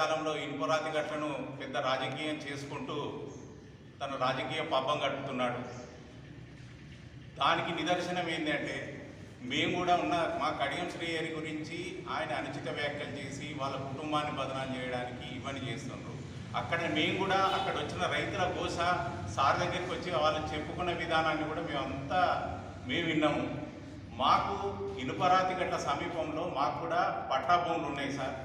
మధ్యకాలంలో ఇనుపరాతి గట్లను పెద్ద రాజకీయం చేసుకుంటూ తన రాజకీయ పాపం గడుపుతున్నాడు. దానికి నిదర్శనం ఏంటంటే మేము కూడా ఉన్న మా కడియం శ్రీహరి గురించి ఆయన అనుచిత వ్యాఖ్యలు చేసి వాళ్ళ కుటుంబాన్ని బదనాలు చేయడానికి ఇవన్నీ చేస్తుండ్రు. అక్కడ మేము కూడా అక్కడ వచ్చిన రైతుల గోస సార్ దగ్గరికి వచ్చి వాళ్ళు చెప్పుకున్న విధానాన్ని కూడా మేమంతా మేము విన్నాము. మాకు ఇనుపరాతి గట్ల సమీపంలో మాకు కూడా పట్టా భూములు ఉన్నాయి సార్.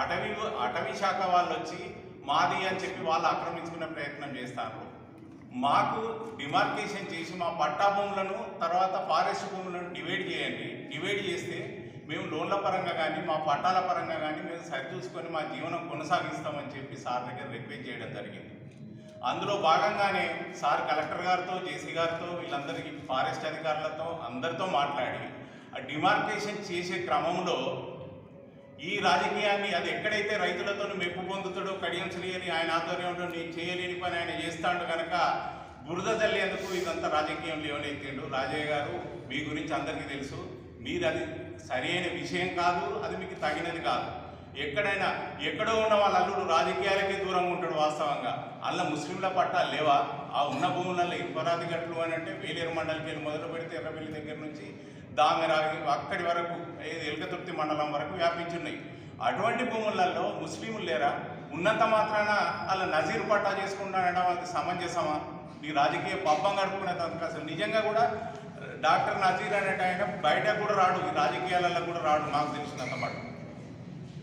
అటవీ అటవీ శాఖ వాళ్ళు వచ్చి మాది అని చెప్పి వాళ్ళు ఆక్రమించుకునే ప్రయత్నం చేస్తారు. మాకు డిమార్కేషన్ చేసి మా పట్టా భూములను తర్వాత ఫారెస్ట్ భూములను డివైడ్ చేయండి. డివైడ్ చేస్తే మేము లోన్ల పరంగా కానీ మా పట్టాల పరంగా కానీ మేము సరిచూసుకొని మా జీవనం కొనసాగిస్తామని చెప్పి సార్ దగ్గర రిక్వెస్ట్ చేయడం జరిగింది. అందులో భాగంగానే సార్ కలెక్టర్ గారితో జేసీ గారితో వీళ్ళందరికీ ఫారెస్ట్ అధికారులతో అందరితో మాట్లాడి ఆ డిమార్కేషన్ చేసే క్రమంలో ఈ రాజకీయాన్ని అది ఎక్కడైతే రైతులతో మెప్పు పొందుతాడో కడియం శ్రీయని ఆయన ఆధ్వర్యంలో నేను చేయలేని పని ఆయన చేస్తాడు కనుక బురద తల్లేందుకు ఇదంతా రాజకీయం లేవనైతేండు రాజయ్య గారు మీ గురించి అందరికీ తెలుసు మీరు అది సరైన విషయం కాదు అది మీకు తగినది కాదు. ఎక్కడైనా ఎక్కడో ఉన్న వాళ్ళ అల్లుడు రాజకీయాలకే దూరంగా ఉంటాడు వాస్తవంగా. అలా ముస్లింల పట్టాలు లేవా? ఆ ఉన్న భూములలో ఇప్పరాది గట్లు అని అంటే వేలేరు మండలికి మొదలు పెడితే ఎర్రపల్లి దగ్గర నుంచి దామెరాగి అక్కడి వరకు ఏది ఎలకతుర్తి మండలం వరకు వ్యాపించున్నాయి. అటువంటి భూములలో ముస్లింలు లేరా? ఉన్నంత మాత్రాన వాళ్ళ నజీర్ పట్టా చేసుకుంటానడం అది సమంజసమా? ఈ రాజకీయ పబ్బం గడుపుకునే తనకు అసలు నిజంగా కూడా డాక్టర్ నజీర్ అనేట ఆయన బయట కూడా రాడు ఈ రాజకీయాలలో కూడా రాడు నాకు తెలిసినంత మాట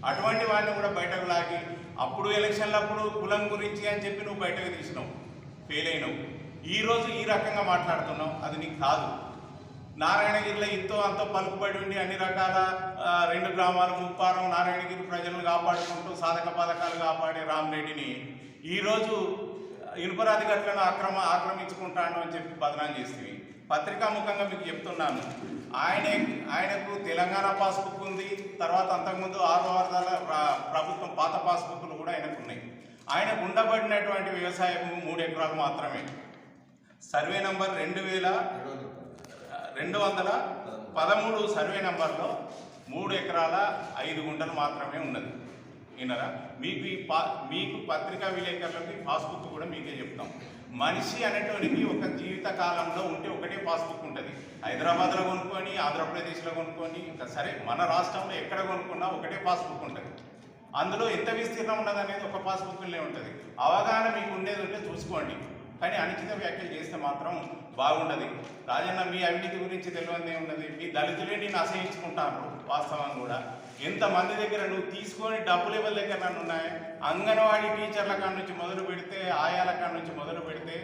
అటువంటి వాడిని కూడా బయటకు లాగి అప్పుడు ఎలక్షన్లప్పుడు కులం గురించి అని చెప్పి నువ్వు బయటకు తీసినావు ఫెయిల్ అయినావు. ఈరోజు ఈ రకంగా మాట్లాడుతున్నావు అది నీకు కాదు. నారాయణగిరిలో ఇంతో అంతో పలుకుబడి ఉండి అన్ని రకాల రెండు గ్రామాలు ముప్పారం నారాయణగిరి ప్రజలను కాపాడుకుంటూ సాధక పథకాలు కాపాడే రామరెడ్డిని ఈరోజు ఇనుపరాధి గట్లను ఆక్రమ ఆక్రమించుకుంటాను అని చెప్పి బదనాం చేసింది పత్రికాముఖంగా మీకు చెప్తున్నాను. ఆయన ఆయనకు తెలంగాణ పాస్బుక్ ఉంది తర్వాత అంతకుముందు ఆరు వారదాల ప్రభుత్వం పాత పాస్బుక్లు కూడా ఆయనకు ఉన్నాయి ఆయనకు ఉండబడినటువంటి వ్యవసాయం మూడు ఎకరాలు మాత్రమే. సర్వే నంబర్ రెండు వేల రెండు వందల పదమూడు సర్వే నెంబర్లో మూడు ఎకరాల ఐదు గుంటలు మాత్రమే ఉన్నది. వినరా మీకు ఈ పా మీకు పత్రికా విలేకరులకి పాస్బుక్ కూడా మీకే చెప్తాం. మనిషి అనేటువంటి ఒక జీవిత కాలంలో ఉంటే ఒకటే పాస్బుక్ ఉంటుంది. హైదరాబాద్లో కొనుక్కొని ఆంధ్రప్రదేశ్లో కొనుక్కొని ఇంకా సరే మన రాష్ట్రంలో ఎక్కడ కొనుక్కున్నా ఒకటే పాస్బుక్ ఉంటుంది. అందులో ఎంత విస్తీర్ణం ఉన్నది అనేది ఒక పాస్బుక్లోనే ఉంటుంది. అవగాహన మీకు ఉండేది ఉంటే చూసుకోండి. కానీ అనుచిత వ్యాఖ్యలు చేస్తే మాత్రం బాగుండదు. రాజన్న మీ అవినీతి గురించి తెలియదే ఉన్నది మీ దళితులే నేను అసహించుకుంటాను వాస్తవం కూడా. ఎంతమంది దగ్గర నువ్వు తీసుకొని డబ్బులు ఇవ్వల దగ్గర నన్ను ఉన్నాయి? అంగన్వాడీ టీచర్ల కాడ నుంచి మొదలు పెడితే ఆయాల కాడ నుంచి మొదలు పెడితే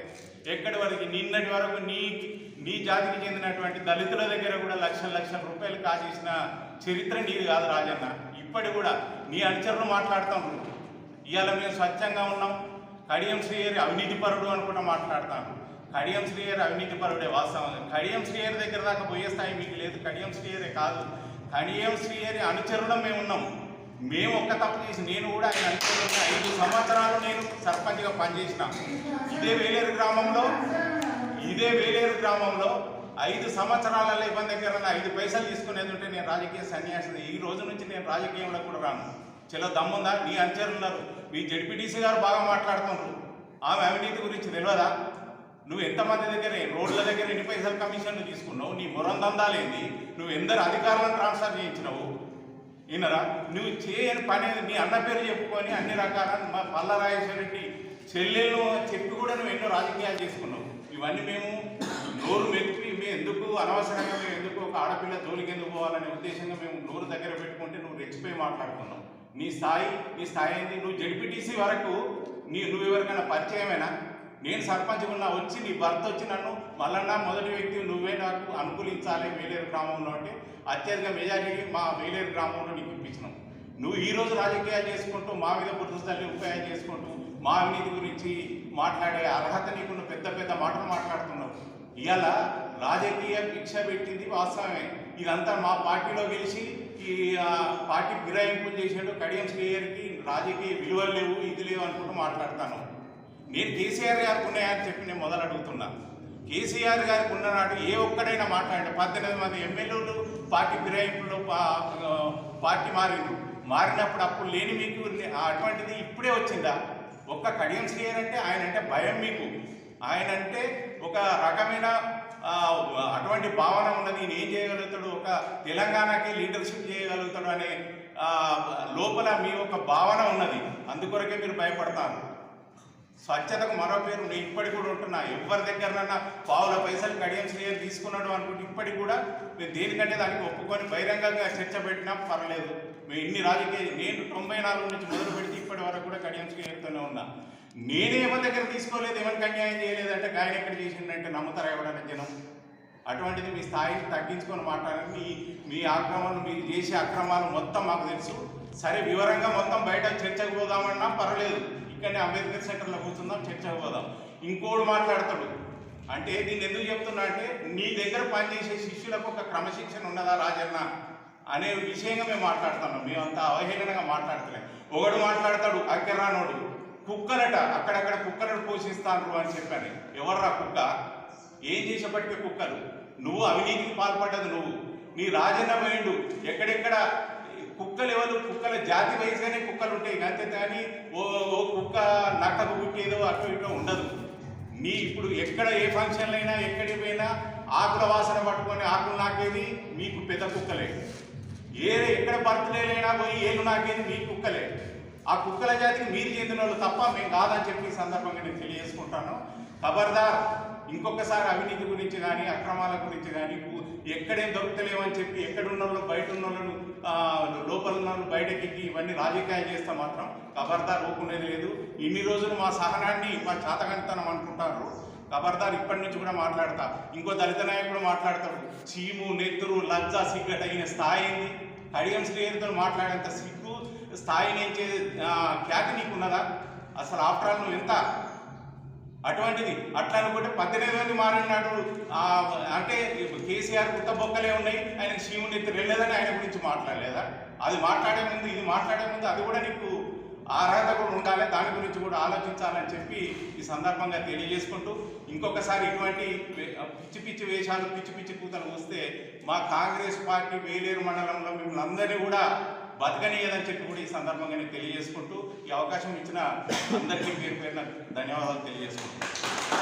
ఎక్కడి వరకు? నిన్నటి వరకు నీ నీ జాతికి చెందినటువంటి దళితుల దగ్గర కూడా లక్షల లక్షల రూపాయలు కాజేసిన చరిత్ర నీది కాదు రాజన్న. ఇప్పటి కూడా నీ అనుచరులు మాట్లాడుతాం ఇవాళ మేము స్వచ్ఛంగా ఉన్నాం. కడియం శ్రీహరి అవినీతి పరుడు అనుకుంటా మాట్లాడతాను. కడియం శ్రీయర్ అవినీతి పరుడే వాస్తవం. కడియం శ్రీయర్ దగ్గర దాకా పోయే స్థాయి మీకు లేదు. కడియం శ్రీయరే కాదు. కడియం శ్రీహరి అనుచరుడం మేము ఉన్నాం. మేము ఒక్క తప్పు చేసి నేను కూడా ఆయన అనుచరుడు ఐదు సంవత్సరాలు నేను సర్పంచ్గా పనిచేసిన. ఇదే వేలేరు గ్రామంలో ఇదే వేలేరు గ్రామంలో ఐదు సంవత్సరాలలో ఇబ్బంది దగ్గర ఐదు పైసలు తీసుకునేది ఉంటే నేను రాజకీయ సన్యాసి ఈ రోజు నుంచి నేను రాజకీయంలో కూడా రాను. చాలా దమ్ముందా? నీ అనుచరులు ఉన్నారు. మీ జడ్పీటీసీ గారు బాగా మాట్లాడుతున్నారు ఆమె అవినీతి గురించి తెలియదా నువ్వు ఎంతమంది దగ్గర రోడ్ల దగ్గర ఎన్ని పైసలు కమిషన్లు తీసుకున్నావు? నీ మొరం దందాలేంది. నువ్వు ఎందరు అధికారులను ట్రాన్స్ఫర్ చేయించినావు? ఈయనరా నువ్వు చేయని పని నీ అన్న పేరు చెప్పుకొని అన్ని రకాల మా పల్లరాజేశ్వర రెడ్డి చెల్లెళ్ళు చెప్పి కూడా నువ్వు ఎన్నో రాజకీయాలు చేసుకున్నావు. ఇవన్నీ మేము నోరు మెప్పి మేము ఎందుకు అనవసరంగా మేము ఎందుకు ఒక ఆడపిల్ల జోలికి ఎందుకు పోవాలనే ఉద్దేశంగా మేము నోరు దగ్గర పెట్టుకుంటే నువ్వు రెచ్చిపోయి మాట్లాడుకున్నావు నీ స్థాయి నీ స్థాయి ఏంటి నువ్వు జడ్పీటీసీ వరకు నీ నువ్వు ఎవరికైనా పరిచయమేనా? నేను సర్పంచ్ ఉన్నా వచ్చి నీ భర్త వచ్చి నన్ను మల్లన్న మొదటి వ్యక్తి నువ్వే నాకు అనుకూలించాలి వేలేరు గ్రామంలో అంటే అత్యధిక మెజారిటీ మా వేలేరు గ్రామంలో నీకు ఇప్పించినాం. నువ్వు ఈరోజు రాజకీయాలు చేసుకుంటూ మా మీద బుద్ధి ఉపయోగం చేసుకుంటూ మా అవినీతి గురించి మాట్లాడే అర్హత నీకున్న పెద్ద పెద్ద మాటలు మాట్లాడుతున్నావు. ఇవాళ రాజకీయ భిక్ష పెట్టింది వాస్తవమే. ఇదంతా మా పార్టీలో గెలిచి ఈ పార్టీ ఫిరాయింపులు చేసాడు కడియం శ్రీహరికి రాజకీయ విలువలు లేవు ఇది లేవు అనుకుంటూ మాట్లాడతాను. నేను కేసీఆర్ గారికి ఉన్నాయని చెప్పి నేను మొదలు అడుగుతున్నా. కేసీఆర్ గారికి ఉన్ననాడు ఏ ఒక్కడైనా మాట్లాడండి. పద్దెనిమిది మంది ఎమ్మెల్యేలు పార్టీ ఫిరాయింపులో పార్టీ మారిండు మారినప్పుడు అప్పుడు లేని మీకు అటువంటిది ఇప్పుడే వచ్చిందా? ఒక్క కడియం శ్రీయర్ అంటే ఆయన అంటే భయం మీకు. ఆయన అంటే ఒక రకమైన అటువంటి భావన ఉన్నది ఈయన ఏం చేయగలుగుతాడు? ఒక తెలంగాణకి లీడర్షిప్ చేయగలుగుతాడు అనే లోపల మీ ఒక భావన ఉన్నది. అందుకొరకే మీరు భయపడతారు. స్వచ్ఛతకు మరో పేరు నేను ఇప్పటికి కూడా ఉంటున్నా. ఎవరి దగ్గరనన్నా పావుల పైసలు కడియం శ్రేయర్ తీసుకున్నాడు అనుకుంటే ఇప్పటికి కూడా మేము దేనికంటే దానికి ఒప్పుకొని బహిరంగంగా చర్చ పెట్టినా పర్లేదు. మేము ఇన్ని రాజకీయ నేను తొంభై నాలుగు నుంచి మొదలు పెడితే ఇప్పటి వరకు కూడా కడియం శ్రేయర్తోనే ఉన్నా. నేనేమో దగ్గర తీసుకోలేదు ఎవరికి అన్యాయం చేయలేదంటే ఆయన ఎక్కడ చేసిండంటే నమ్ముతారా ఎవడన్నా జనం? అటువంటిది మీ స్థాయిని తగ్గించుకొని మాట్లాడాలి మీ మీ ఆక్రమణ మీరు చేసే అక్రమాలు మొత్తం మాకు తెలుసు. సరే వివరంగా మొత్తం బయట చర్చకు పోదామన్నా పర్వాలేదు. ఇక్కడనే అంబేద్కర్ సెంటర్లో కూర్చుందాం చర్చకు పోదాం. ఇంకోడు మాట్లాడతాడు. అంటే దీన్ని ఎందుకు చెప్తున్నా అంటే నీ దగ్గర పనిచేసే శిష్యులకు ఒక క్రమశిక్షణ ఉన్నదా రాజన్న? అనే విషయంగా మేము మాట్లాడుతున్నాం. మేమంతా అవహేళనగా మాట్లాడతలేం. ఒకడు మాట్లాడతాడు అక్కరానోడు కుక్కలట అక్కడక్కడ కుక్కలను పోషిస్తాను అని చెప్పాను. ఎవర్రా కుక్క? ఏం చేసేపటికే కుక్కలు? నువ్వు అవినీతికి పాల్పడ్డది నువ్వు. నీ రాజన్న ఎక్కడెక్కడ? కుక్కలు ఎవరు? కుక్కల జాతి వయసుగానే కుక్కలు ఉంటాయి అంతే కానీ ఓ ఓ కుక్క నక్కకు పుట్టేదో అటు ఇటు ఉండదు. నీ ఇప్పుడు ఎక్కడ ఏ ఫంక్షన్లు అయినా ఎక్కడికి పోయినా ఆకుల వాసన పట్టుకొని ఆకులు నాకేది మీకు పెద్ద కుక్కలే. ఏ ఎక్కడ బర్త్డేలైనా పోయి ఏళ్ళు నాకేది మీ కుక్కలే. ఆ కుక్కల జాతికి మీరు చెందిన వాళ్ళు తప్ప మేము కాదని చెప్పి సందర్భంగా నేను తెలియజేసుకుంటాను. ఖబర్దార్ ఇంకొకసారి అవినీతి గురించి కానీ అక్రమాల గురించి కానీ ఎక్కడేం దొరుకుతలేమని చెప్పి ఎక్కడున్న వాళ్ళు బయట ఉన్న వాళ్ళు లోపల ఉన్న వాళ్ళు బయటకి ఇవన్నీ రాజకీయాలు చేస్తే మాత్రం ఖబర్దార్ ఊపుకునేది లేదు. ఇన్ని రోజులు మా సహనాన్ని మా చాతకంతనం అనుకుంటారు. ఖబర్దార్ ఇప్పటి నుంచి కూడా మాట్లాడతా. ఇంకో దళిత నాయకుడు మాట్లాడతాడు. చీము నెత్తురు లజ్జ సిగ్గట అయిన స్థాయి ఏంది? కడియం శ్రేయర్తో మాట్లాడేంత సిగ్గు స్థాయిని ఖ్యాతి నీకు ఖ్యాతి నీకున్నదా? అసలు ఆఫ్టర్ ఆల్ నువ్వు ఎంత అటువంటిది? అట్లా అనుకుంటే పద్దెనిమిది మంది మారినాడు. అంటే కేసీఆర్ కొత్త బొక్కలే ఉన్నాయి. ఆయన శివుని ఎత్తి వెళ్ళలేదని ఆయన గురించి మాట్లాడలేదా? అది మాట్లాడే ముందు ఇది మాట్లాడే ముందు అది కూడా నీకు అర్హత కూడా ఉండాలి. దాని గురించి కూడా ఆలోచించాలని చెప్పి ఈ సందర్భంగా తెలియజేసుకుంటూ ఇంకొకసారి ఇటువంటి పిచ్చి పిచ్చి వేషాలు పిచ్చి పిచ్చి కూతలు వస్తే మా కాంగ్రెస్ పార్టీ వేలేరు మండలంలో మిమ్మల్ని అందరినీ కూడా బతకనీయదని చెప్పి కూడా ఈ సందర్భంగా నేను తెలియజేసుకుంటూ ఈ అవకాశం ఇచ్చిన అందరికీ పేరు పేరున ధన్యవాదాలు తెలియజేసుకుంటున్నాను.